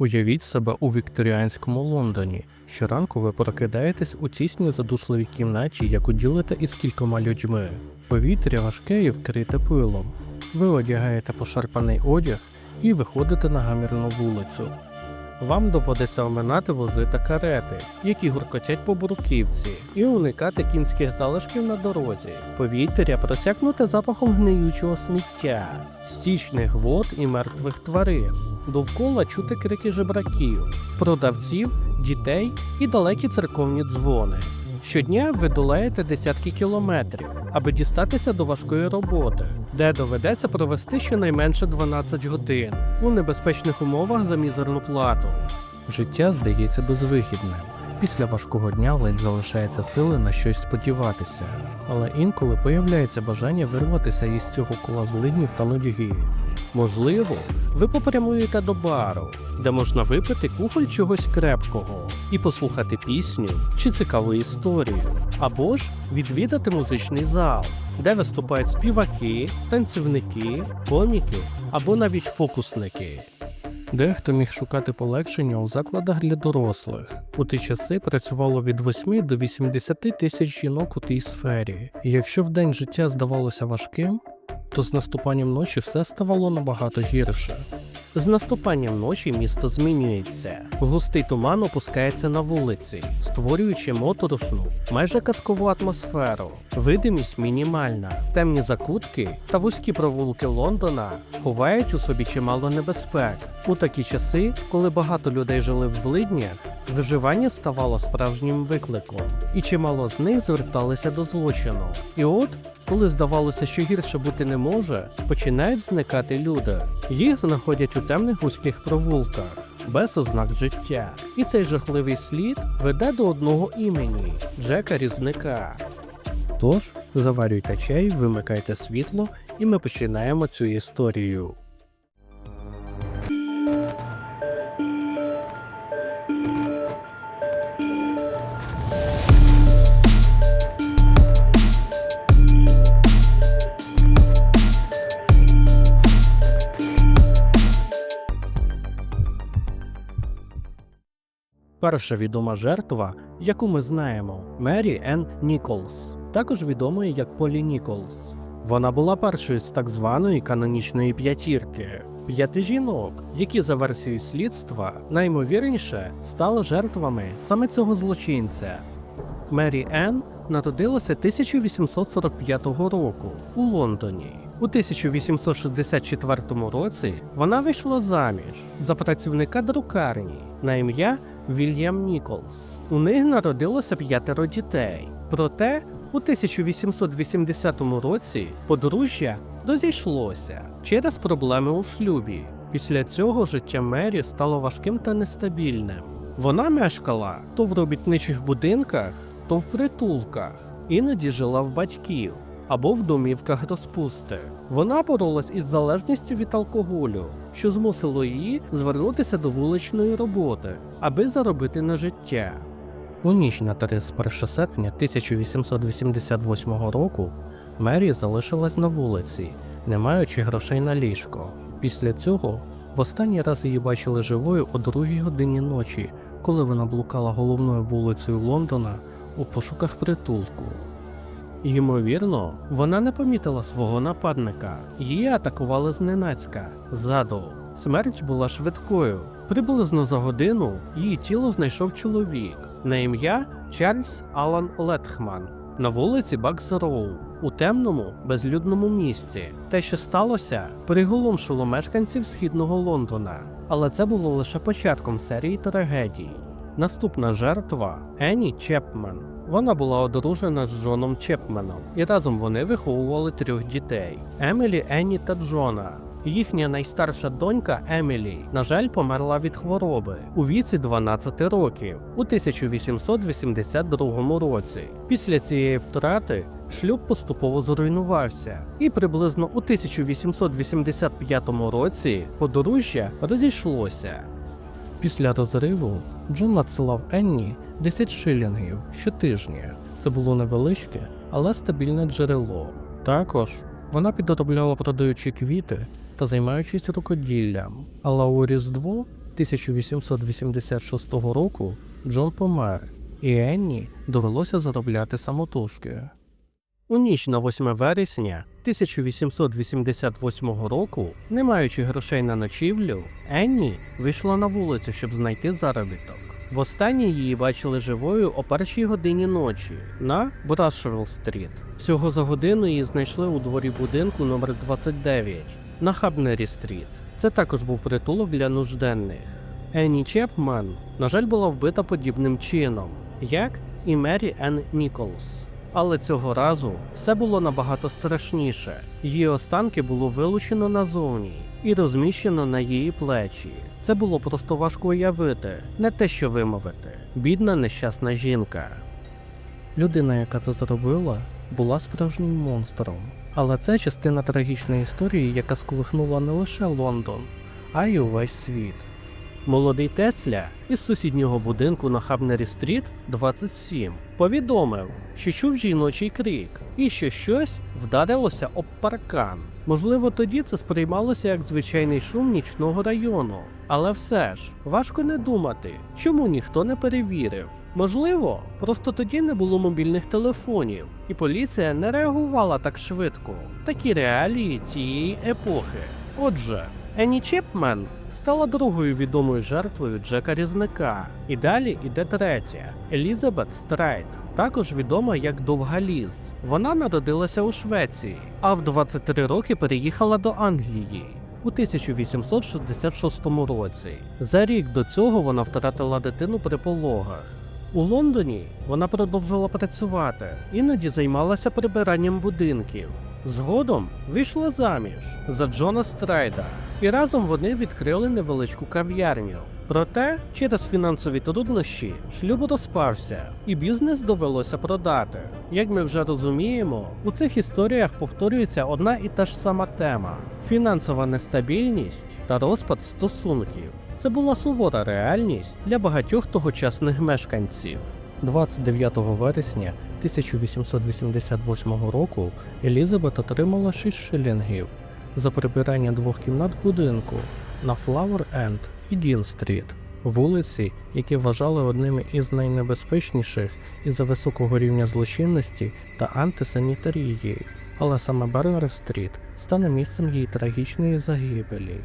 Уявіть себе у вікторіанському Лондоні. Щоранку ви прокидаєтесь у тісній задушливій кімнаті, яку ділите із кількома людьми. Повітря важке і вкрите пилом. Ви одягаєте пошарпаний одяг і виходите на гамірну вулицю. Вам доводиться оминати вози та карети, які гуркотять по бруківці, і уникати кінських залишків на дорозі. Повітря просякнуте запахом гниючого сміття, стічних вод і мертвих тварин. Довкола чути крики жебраків, продавців, дітей і далекі церковні дзвони. Щодня ви долаєте десятки кілометрів, аби дістатися до важкої роботи, де доведеться провести щонайменше 12 годин у небезпечних умовах за мізерну плату. Життя здається безвихідним. Після важкого дня ледь залишається сили на щось сподіватися, але інколи появляється бажання вирватися із цього кола злиднів та нудьги. Можливо, ви попрямуєте до бару, де можна випити кухоль чогось крепкого і послухати пісню чи цікаву історію, або ж відвідати музичний зал, де виступають співаки, танцівники, коміки або навіть фокусники. Дехто міг шукати полегшення у закладах для дорослих. У ті часи працювало від 8 до 80 тисяч жінок у тій сфері. І якщо вдень життя здавалося важким, то з наступанням ночі все ставало набагато гірше. З наступанням ночі місто змінюється. Густий туман опускається на вулиці, створюючи моторошну, майже казкову атмосферу. Видимість мінімальна, темні закутки та вузькі провулки Лондона ховають у собі чимало небезпек. У такі часи, коли багато людей жили в злиднях, виживання ставало справжнім викликом, і чимало з них зверталися до злочину. І от коли здавалося, що гірше бути не може, починають зникати люди. Їх знаходять у темних вузьких провулках, без ознак життя. І цей жахливий слід веде до одного імені Джека Різника. Тож, заварюйте чай, вимикайте світло, і ми починаємо цю історію. Перша відома жертва, яку ми знаємо, Мері Енн Ніколс, також відомою як Полі Ніколс. Вона була першою з так званої канонічної п'ятірки. П'яти жінок, які за версією слідства наймовірніше стали жертвами саме цього злочинця. Мері Енн народилася 1845 року у Лондоні. У 1864 році вона вийшла заміж за працівника друкарні на ім'я Вільям Ніколс. У них народилося п'ятеро дітей. Проте у 1880 році подружжя розійшлося через проблеми у шлюбі. Після цього життя Мері стало важким та нестабільним. Вона мешкала то в робітничих будинках, то в притулках, іноді жила в батьків або в домівках розпусти. Вона боролась із залежністю від алкоголю, що змусило її звернутися до вуличної роботи, аби заробити на життя. У ніч на 31 серпня 1888 року Мері залишилась на вулиці, не маючи грошей на ліжко. Після цього в останній раз її бачили живою о другій годині ночі, коли вона блукала головною вулицею Лондона у пошуках притулку. Ймовірно, вона не помітила свого нападника. Її атакували зненацька ззаду. Смерть була швидкою. Приблизно за годину її тіло знайшов чоловік на ім'я Чарльз Алан Летхман на вулиці Бакс-Роу у темному безлюдному місці. Те, що сталося, приголомшило мешканців східного Лондона, але це було лише початком серії трагедій. Наступна жертва Енні Чепман. Вона була одружена з Джоном Чепменом, і разом вони виховували трьох дітей: Емілі, Енні та Джона. Їхня найстарша донька Емілі, на жаль, померла від хвороби у віці 12 років у 1882 році. Після цієї втрати шлюб поступово зруйнувався, і приблизно у 1885 році подружжя розійшлося. Після розриву Джон надсилав Енні 10 шилінгів щотижня. Це було невеличке, але стабільне джерело. Також вона підробляла продаючи квіти та займаючись рукоділлям. Але у Різдво 1886 року Джон помер, і Енні довелося заробляти самотужки. У ніч на 8 вересня 1888 року, не маючи грошей на ночівлю, Енні вийшла на вулицю, щоб знайти заробіток. Востаннє її бачили живою о першій годині ночі на Брашвелл стріт. Всього за годину її знайшли у дворі будинку номер 29 на Хабнері стріт. Це також був притулок для нужденних. Енні Чепман, на жаль, була вбита подібним чином, як і Мері Енн Ніколс. Але цього разу все було набагато страшніше. Її останки було вилучено назовні і розміщено на її плечі. Це було просто важко уявити, не те, що вимовити. Бідна нещасна жінка. Людина, яка це зробила, була справжнім монстром. Але це частина трагічної історії, яка сколихнула не лише Лондон, а й увесь світ. Молодий Тесля із сусіднього будинку на Хабнері Стріт 27 повідомив, що чув жіночий крик і що щось вдарилося об паркан. Можливо, тоді це сприймалося як звичайний шум нічного району. Але все ж важко не думати, чому ніхто не перевірив. Можливо, просто тоді не було мобільних телефонів, і поліція не реагувала так швидко. Такі реалії цієї епохи. Отже, Енні Чепмен стала другою відомою жертвою Джека Різника. І далі іде третя Елізабет Страйт, також відома як Довгаліз. Вона народилася у Швеції, а в 23 роки переїхала до Англії. У 1866 році. За рік до цього вона втратила дитину при пологах. У Лондоні вона продовжила працювати, іноді займалася прибиранням будинків. Згодом вийшла заміж за Джона Страйда, і разом вони відкрили невеличку кав'ярню. Проте, через фінансові труднощі шлюб розпався, і бізнес довелося продати. Як ми вже розуміємо, у цих історіях повторюється одна і та ж сама тема: фінансова нестабільність та розпад стосунків. Це була сувора реальність для багатьох тогочасних мешканців. 29 вересня 1888 року Елізабет отримала 6 шилінгів за прибирання двох кімнат будинку на Flower End і Дін Стріт, вулиці, які вважали одними із найнебезпечніших із-за високого рівня злочинності та антисанітарії. Але саме Бернер Стріт стане місцем її трагічної загибелі.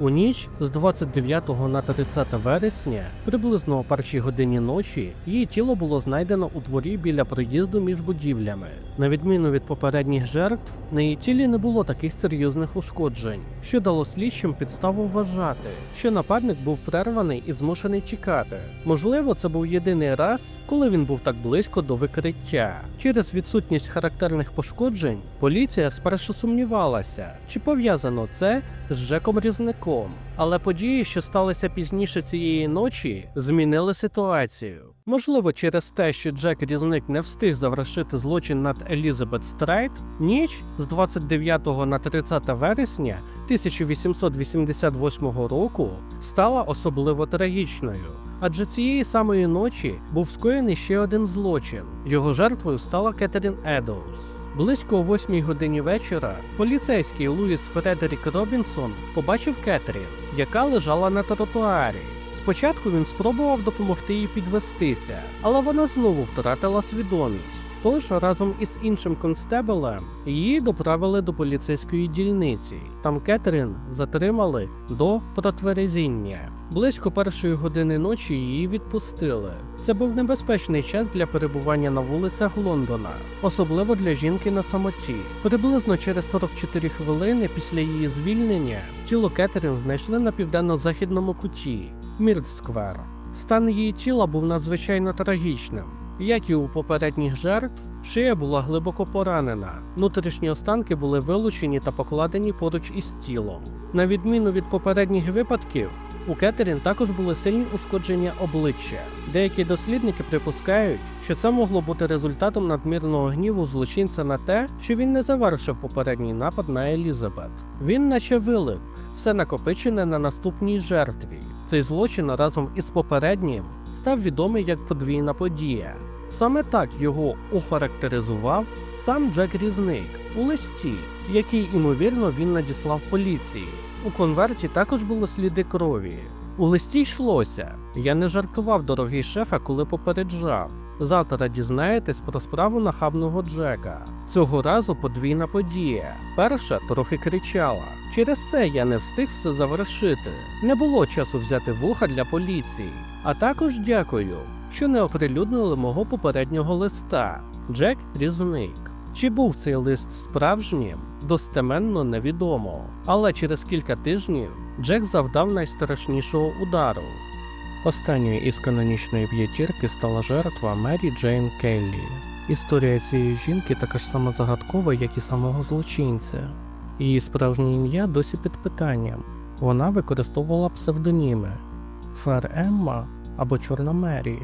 У ніч з 29 на 30 вересня, приблизно о першій годині ночі, її тіло було знайдено у дворі біля проїзду між будівлями. На відміну від попередніх жертв, на її тілі не було таких серйозних ушкоджень, що дало слідчим підставу вважати, що нападник був перерваний і змушений тікати. Можливо, це був єдиний раз, коли він був так близько до викриття. Через відсутність характерних пошкоджень поліція спершу сумнівалася, чи пов'язано це з Жеком Різником. Але події, що сталися пізніше цієї ночі, змінили ситуацію. Можливо, через те, що Джек Різник не встиг завершити злочин над Елізабет Страйт, ніч з 29 на 30 вересня 1888 року стала особливо трагічною. Адже цієї самої ночі був скоєний ще один злочин. Його жертвою стала Кетерін Едоус. Близько о 8 годині вечора поліцейський Луїс Фредерік Робінсон побачив Кетерін, яка лежала на тротуарі. Спочатку він спробував допомогти їй підвестися, але вона знову втратила свідомість. Тож разом із іншим констебелем її доправили до поліцейської дільниці. Там Кетерін затримали до протверезіння. Близько першої години ночі її відпустили. Це був небезпечний час для перебування на вулицях Лондона, особливо для жінки на самоті. Приблизно через 44 хвилини після її звільнення тіло Кетерін знайшли на південно-західному куті Мірдсквер. Стан її тіла був надзвичайно трагічним. Як і у попередніх жертв, шия була глибоко поранена. Внутрішні останки були вилучені та покладені поруч із тілом. На відміну від попередніх випадків, у Кетерін також були сильні ушкодження обличчя. Деякі дослідники припускають, що це могло бути результатом надмірного гніву злочинця на те, що він не завершив попередній напад на Елізабет. Він наче вилив все накопичене на наступній жертві. Цей злочин разом із попереднім став відомий як подвійна подія. Саме так його охарактеризував сам Джек Різник у листі, який, ймовірно, він надіслав поліції. У конверті також були сліди крові. У листі йшлося: я не жартував дорогий шефе, коли попереджав. Завтра дізнаєтесь про справу нахабного Джека. Цього разу подвійна подія. Перша трохи кричала. Через це я не встиг все завершити. Не було часу взяти вуха для поліції. А також дякую, що не оприлюднили мого попереднього листа. Джек Різник. Чи був цей лист справжнім, достеменно невідомо. Але через кілька тижнів Джек завдав найстрашнішого удару. Останньою із канонічної п'ятірки стала жертва Мері Джейн Келлі. Історія цієї жінки така ж сама загадкова, як і самого злочинця. Її справжнє ім'я досі під питанням. Вона використовувала псевдоніми Фер Емма або Чорна Мері.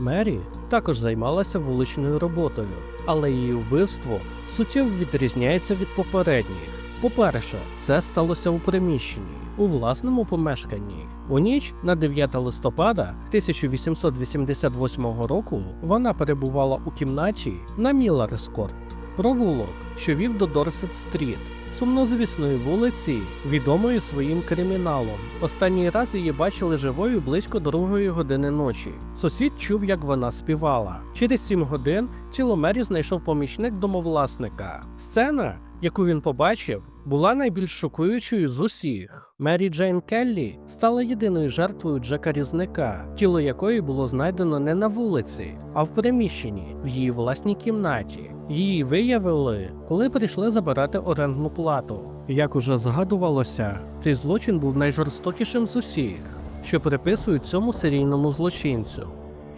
Мері також займалася вуличною роботою, але її вбивство суттєво відрізняється від попередніх. По-перше, це сталося у приміщенні, у власному помешканні. У ніч на 9 листопада 1888 року вона перебувала у кімнаті на Мілларскорт, провулок, що вів до Дорсет-стріт, сумнозвісної вулиці, відомої своїм криміналом. Останній раз її бачили живою близько другої години ночі. Сусід чув, як вона співала. Через сім годин тіло Мері знайшов помічник домовласника. Сцена, яку він побачив, була найбільш шокуючою з усіх. Мері Джейн Келлі стала єдиною жертвою Джека Різника, тіло якої було знайдено не на вулиці, а в приміщенні в її власній кімнаті. Її виявили, коли прийшли забирати орендну плату. Як уже згадувалося, цей злочин був найжорстокішим з усіх, що приписують цьому серійному злочинцю.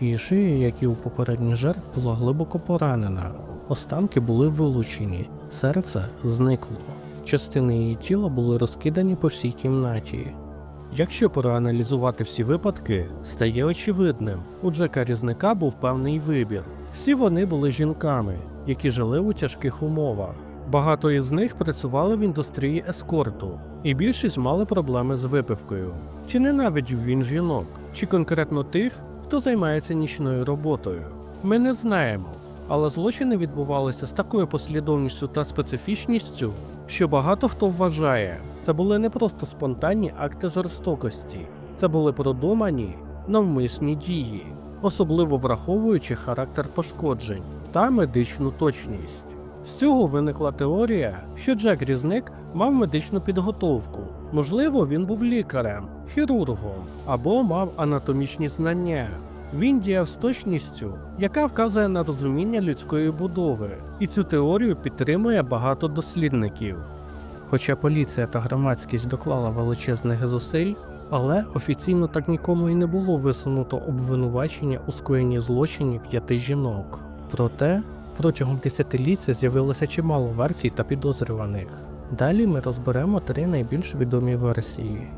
Її шия, як і у попередніх жертв, була глибоко поранена. Останки були вилучені, серце зникло. Частини її тіла були розкидані по всій кімнаті. Якщо проаналізувати всі випадки, стає очевидним, у Джека Різника був певний вибір. Всі вони були жінками, які жили у тяжких умовах. Багато із них працювали в індустрії ескорту, і більшість мали проблеми з випивкою. Чи ненавидів він жінок, чи конкретно тих, хто займається нічною роботою? Ми не знаємо, але злочини відбувалися з такою послідовністю та специфічністю, що багато хто вважає, це були не просто спонтанні акти жорстокості, це були продумані, навмисні дії, особливо враховуючи характер пошкоджень та медичну точність. З цього виникла теорія, що Джек Різник мав медичну підготовку. Можливо, він був лікарем, хірургом або мав анатомічні знання. Він діяв з точністю, яка вказує на розуміння людської будови, і цю теорію підтримує багато дослідників. Хоча поліція та громадськість доклала величезних зусиль, але офіційно так нікому і не було висунуто обвинувачення у скоєнні злочинів п'яти жінок. Проте протягом десятиліття з'явилося чимало версій та підозрюваних. Далі ми розберемо три найбільш відомі версії.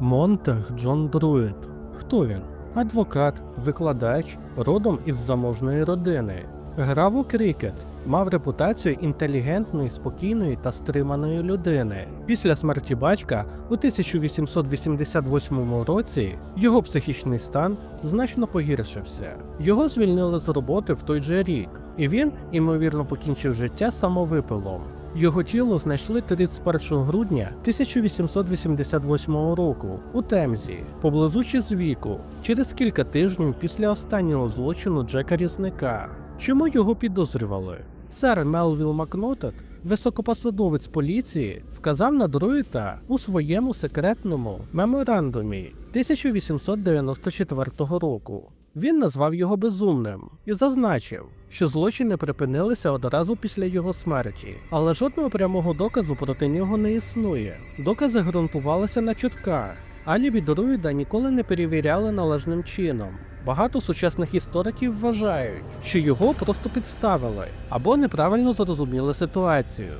Монтег Джон Друид. Хто він? Адвокат, викладач, родом із заможної родини. Грав у крикет, мав репутацію інтелігентної, спокійної та стриманої людини. Після смерті батька у 1888 році його психічний стан значно погіршився. Його звільнили з роботи в той же рік, і він, ймовірно, покінчив життя самовипилом. Його тіло знайшли 31 грудня 1888 року у Темзі, поблизу Чизвіку, через кілька тижнів після останнього злочину Джека Різника. Чому його підозрювали? Сер Мелвіл Макнотет, високопосадовець поліції, вказав на Друїта у своєму секретному меморандумі 1894 року. Він назвав його безумним і зазначив, що злочини припинилися одразу після його смерті, але жодного прямого доказу проти нього не існує. Докази ґрунтувалися на чутках. Алібі Друїда ніколи не перевіряли належним чином. Багато сучасних істориків вважають, що його просто підставили або неправильно зрозуміли ситуацію.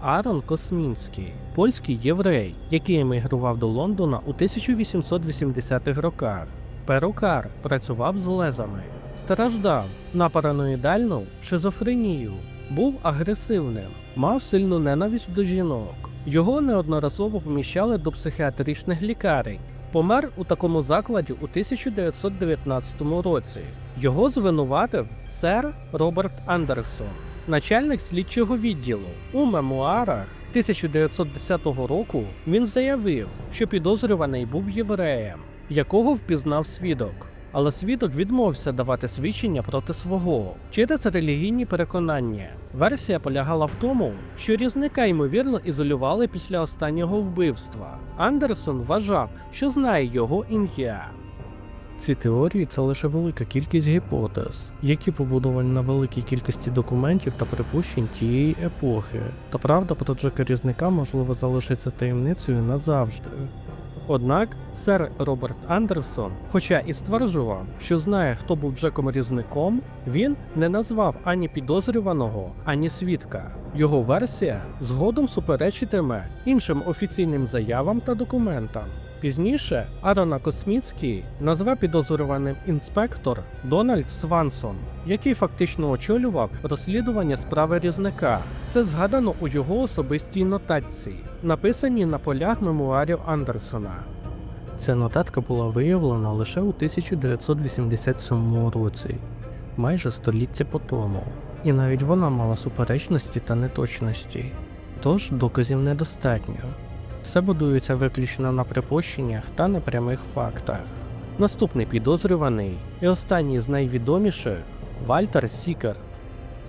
Арон Космінський, польський єврей, який емігрував до Лондона у 1880-х роках. Перукар працював з лезами, страждав на параноїдальну шизофренію, був агресивним, мав сильну ненависть до жінок. Його неодноразово поміщали до психіатричних лікарень. Помер у такому закладі у 1919 році. Його звинуватив сер Роберт Андерсон. начальник слідчого відділу. У мемуарах 1910 року він заявив, що підозрюваний був євреєм, якого впізнав свідок. Але свідок відмовився давати свідчення проти свого через релігійні переконання. Версія полягала в тому, що різника ймовірно ізолювали після останнього вбивства. Андерсон вважав, що знає його ім'я. Ці теорії це лише велика кількість гіпотез, які побудовані на великій кількості документів та припущень тієї епохи. Та правда про Джека Різника можливо залишиться таємницею назавжди. Однак сер Роберт Андерсон, хоча і стверджував, що знає, хто був Джеком Різником, він не назвав ані підозрюваного, ані свідка. Його версія згодом суперечитиме іншим офіційним заявам та документам. Пізніше Арона Косміцький назвав підозрюваним інспектор Дональд Свансон, який фактично очолював розслідування справи різника. Це згадано у його особистій нотації, написаній на полях мемуарів Андерсона. Ця нотатка була виявлена лише у 1987 році, майже століття по тому, і навіть вона мала суперечності та неточності, тож доказів недостатньо. Все будується виключно на припущеннях та непрямих фактах. Наступний підозрюваний і останній з найвідоміших Вальтер Сікерт.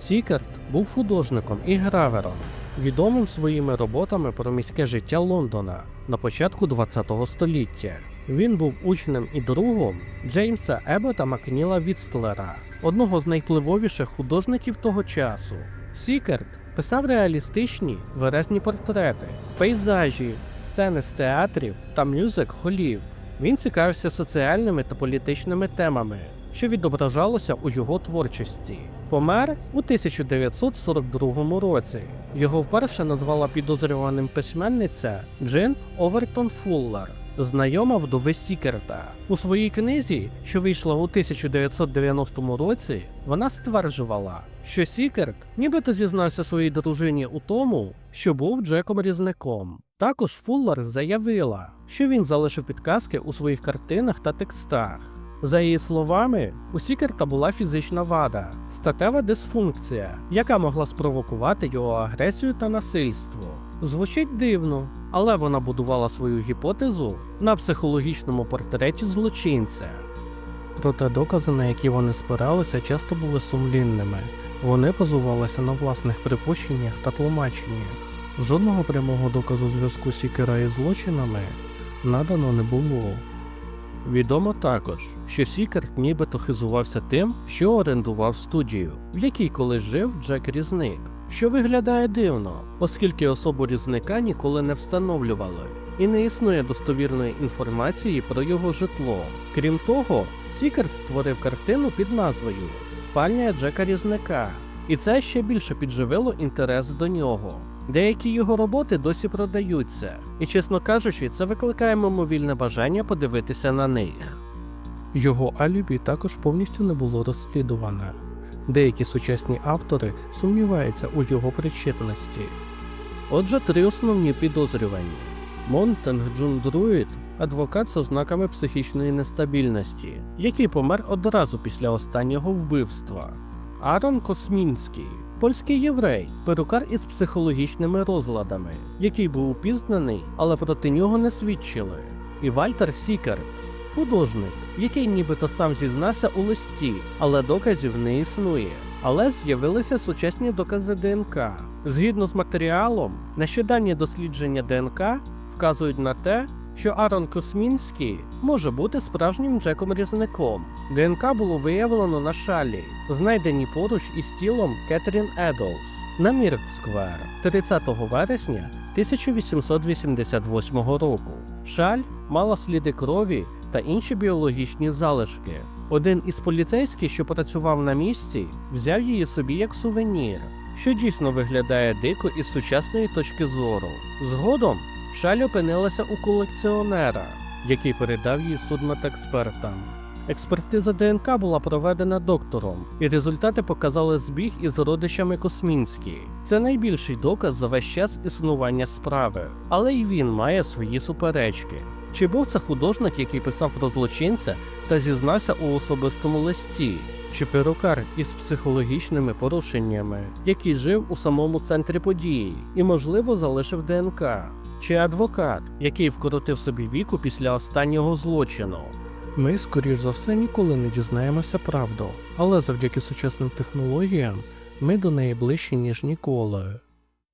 Сікерт був художником і гравером, відомим своїми роботами про міське життя Лондона на початку ХХ століття. Він був учнем і другом Джеймса Ебота Макніла Вітстлера, одного з найвпливовіших художників того часу. Сікерт писав реалістичні виразні портрети, пейзажі, сцени з театрів та мюзик-холів. Він цікавився соціальними та політичними темами, що відображалося у його творчості. Помер у 1942 році. Його вперше назвала підозрюваним письменниця Джин Овертон Фуллер, знайома вдови Сікерта. У своїй книзі, що вийшла у 1990 році, вона стверджувала, що Сікерт нібито зізнався своїй дружині у тому, що був Джеком Різником. Також Фуллер заявила, що він залишив підказки у своїх картинах та текстах. За її словами, у Сікерта була фізична вада, статева дисфункція, яка могла спровокувати його агресію та насильство. Звучить дивно, але вона будувала свою гіпотезу на психологічному портреті злочинця. Проте докази, на які вони спиралися, часто були сумлінними. Вони базувалися на власних припущеннях та тлумаченнях. Жодного прямого доказу зв'язку Сікера із злочинами надано не було. Відомо також, що Сікерт нібито хизувався тим, що орендував студію, в якій колись жив Джек Різник, що виглядає дивно, оскільки особу різника ніколи не встановлювали, і не існує достовірної інформації про його житло. Крім того, Сікерт створив картину під назвою Спальня Джека Різника, і це ще більше підживило інтерес до нього. Деякі його роботи досі продаються, і, чесно кажучи, це викликає мимовільне бажання подивитися на них. Його алібі також повністю не було розслідуване. Деякі сучасні автори сумніваються у його причетності. Отже, три основні підозрювані: Монтанг Джун Друїд адвокат з ознаками психічної нестабільності, який помер одразу після останнього вбивства. Арон Космінський, польський єврей, перукар із психологічними розладами, який був упізнаний, але проти нього не свідчили. І Вальтер Сікерт, художник, який нібито сам зізнався у листі, але доказів не існує. Але з'явилися сучасні докази ДНК. Згідно з матеріалом, нещодавні дослідження ДНК вказують на те, що Арон Космінський може бути справжнім Джеком Різником. ДНК було виявлено на шалі, знайденій поруч із тілом Кетрін Едолс на Мірк Сквер 30 вересня 1888 року. Шаль мала сліди крові та інші біологічні залишки. Один із поліцейських, що працював на місці, взяв її собі як сувенір, що дійсно виглядає дико із сучасної точки зору. Згодом Шаль опинилася у колекціонера, який передав її судмедекспертам. Експертиза ДНК була проведена доктором, і результати показали збіг із родичами Космінські. Це найбільший доказ за весь час існування справи, але й він має свої суперечки. Чи був це художник, який писав про злочинця та зізнався у особистому листі? чи перукар із психологічними порушеннями, який жив у самому центрі події і, можливо, залишив ДНК, чи адвокат, який вкоротив собі віку після останнього злочину. Ми, скоріш за все, ніколи не дізнаємося правду, але завдяки сучасним технологіям ми до неї ближчі, ніж ніколи.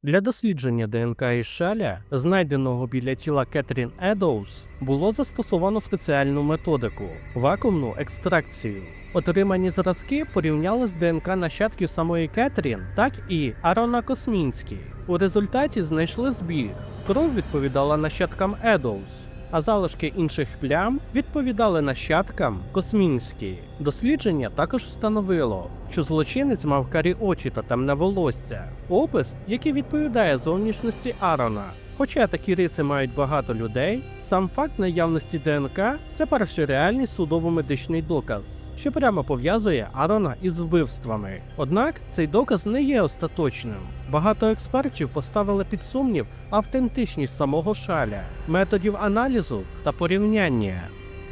Для дослідження ДНК із шаля, знайденого біля тіла Кетрін Едоус, було застосовано спеціальну методику вакуумну екстракцію. Отримані зразки порівняли з ДНК нащадків самої Кетрін, так і Арона Космінський. У результаті знайшли збіг. Кров відповідала нащадкам Едоус, а залишки інших плям відповідали нащадкам Космінські. Дослідження також встановило, що злочинець мав карі очі та темне волосся, опис, який відповідає зовнішності Арона. Хоча такі риси мають багато людей, сам факт наявності ДНК це перший реальний судово-медичний доказ, що прямо пов'язує Арона із вбивствами. Однак цей доказ не є остаточним. Багато експертів поставили під сумнів автентичність самого шаля, методів аналізу та порівняння.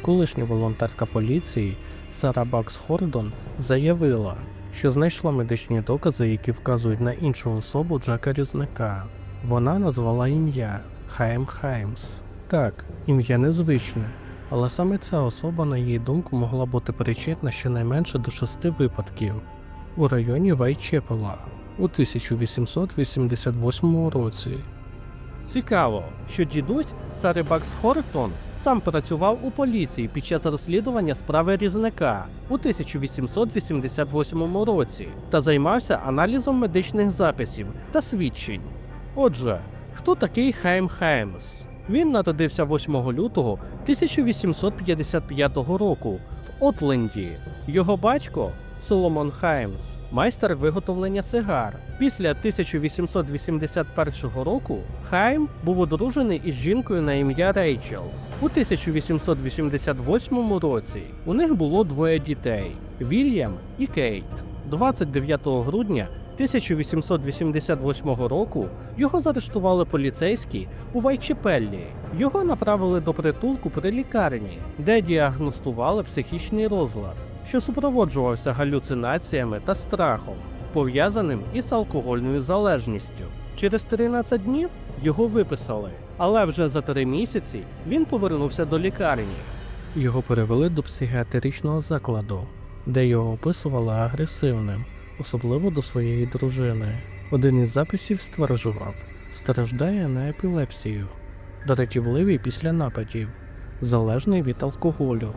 Колишня волонтерка поліції Сара Бакс Хордон заявила, що знайшла медичні докази, які вказують на іншу особу Джека Різника. Вона назвала ім'я Хайм Хаймс. Так, ім'я незвичне, але саме ця особа, на її думку, могла бути причетна щонайменше до шести випадків у районі Вайчепела у 1888 році. Цікаво, що дідусь Сари Бакс Хортон сам працював у поліції під час розслідування справи різника у 1888 році та займався аналізом медичних записів та свідчень. Отже, хто такий Хайм Хаймс? Він народився 8 лютого 1855 року в Отленді. Його батько Соломон Хаймс, майстер виготовлення цигар. Після 1881 року Хайм був одружений із жінкою на ім'я Рейчел. У 1888 році у них було двоє дітей Вільям і Кейт. 29 грудня 1888 року його заарештували поліцейські у Вайчепеллі. Його направили до притулку при лікарні, де діагностували психічний розлад, що супроводжувався галюцинаціями та страхом, пов'язаним із алкогольною залежністю. Через 13 днів його виписали, але вже за три місяці він повернувся до лікарні. Його перевели до психіатричного закладу, де його описували агресивним особливо до своєї дружини. Один із записів стверджував, страждає на епілепсію, дратівливий після нападів, залежний від алкоголю.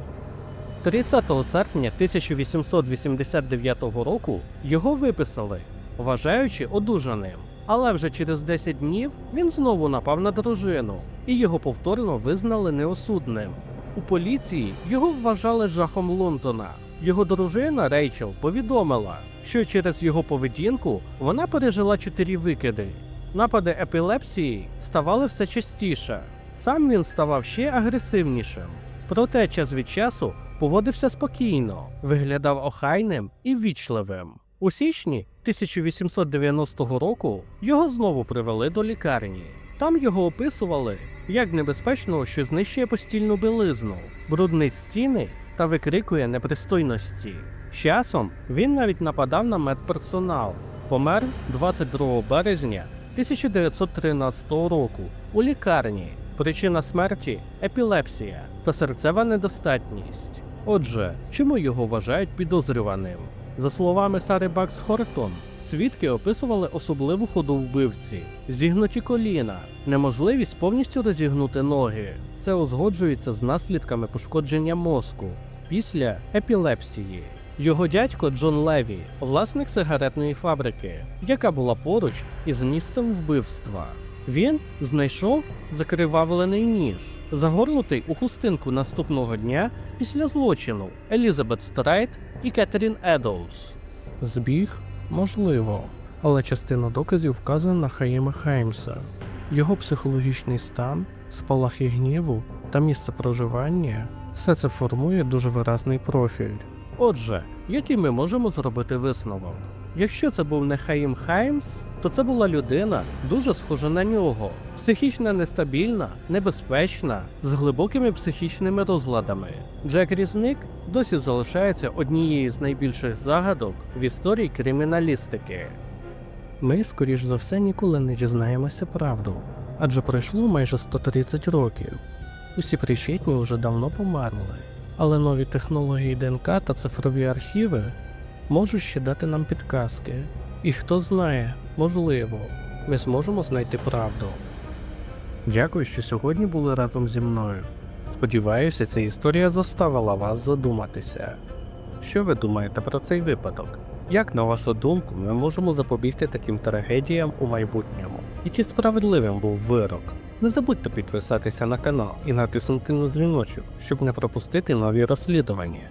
30 серпня 1889 року його виписали, вважаючи одужаним. Але вже через 10 днів він знову напав на дружину, і його повторно визнали неосудним. У поліції його вважали жахом Лондона. Його дружина Рейчел повідомила, що через його поведінку вона пережила чотири викиди. Напади епілепсії ставали все частіше. Сам він ставав ще агресивнішим. Проте час від часу поводився спокійно, виглядав охайним і ввічливим. У січні 1890 року його знову привели до лікарні. Там його описували як небезпечного, що знищує постільну білизну, бруднить стіни та викрикує непристойності. Часом він навіть нападав на медперсонал. Помер 22 березня 1913 року у лікарні. Причина смерті епілепсія та серцева недостатність. Отже, чому його вважають підозрюваним? За словами Сари Бакс Хортон, свідки описували особливу ходу вбивці, зігнуті коліна, неможливість повністю розігнути ноги. Це узгоджується з наслідками пошкодження мозку після епілепсії. Його дядько Джон Леві, власник сигаретної фабрики, яка була поруч із місцем вбивства. Він знайшов закривавлений ніж, загорнутий у хустинку наступного дня після злочину Елізабет Страйт і Кетерін Едоус. Збіг можливо, але частина доказів вказує на Хаїма Хаймса. Його психологічний стан, спалахи гніву та місце проживання все це формує дуже виразний профіль. Отже, який ми можемо зробити висновок? Якщо це був не Хаїм Хаймс, то це була людина дуже схожа на нього, психічно нестабільна, небезпечна, з глибокими психічними розладами. Джек Різник досі залишається однією з найбільших загадок в історії криміналістики. Ми, скоріш за все, ніколи не дізнаємося правду, адже пройшло майже 130 років. Усі причетні вже давно померли, але нові технології ДНК та цифрові архіви можуть ще дати нам підказки. І хто знає, можливо, ми зможемо знайти правду. Дякую, що сьогодні були разом зі мною. Сподіваюся, ця історія заставила вас задуматися. Що ви думаєте про цей випадок? Як на вашу думку, ми можемо запобігти таким трагедіям у майбутньому? І чи справедливим був вирок? Не забудьте підписатися на канал і натиснути на дзвіночок, щоб не пропустити нові розслідування.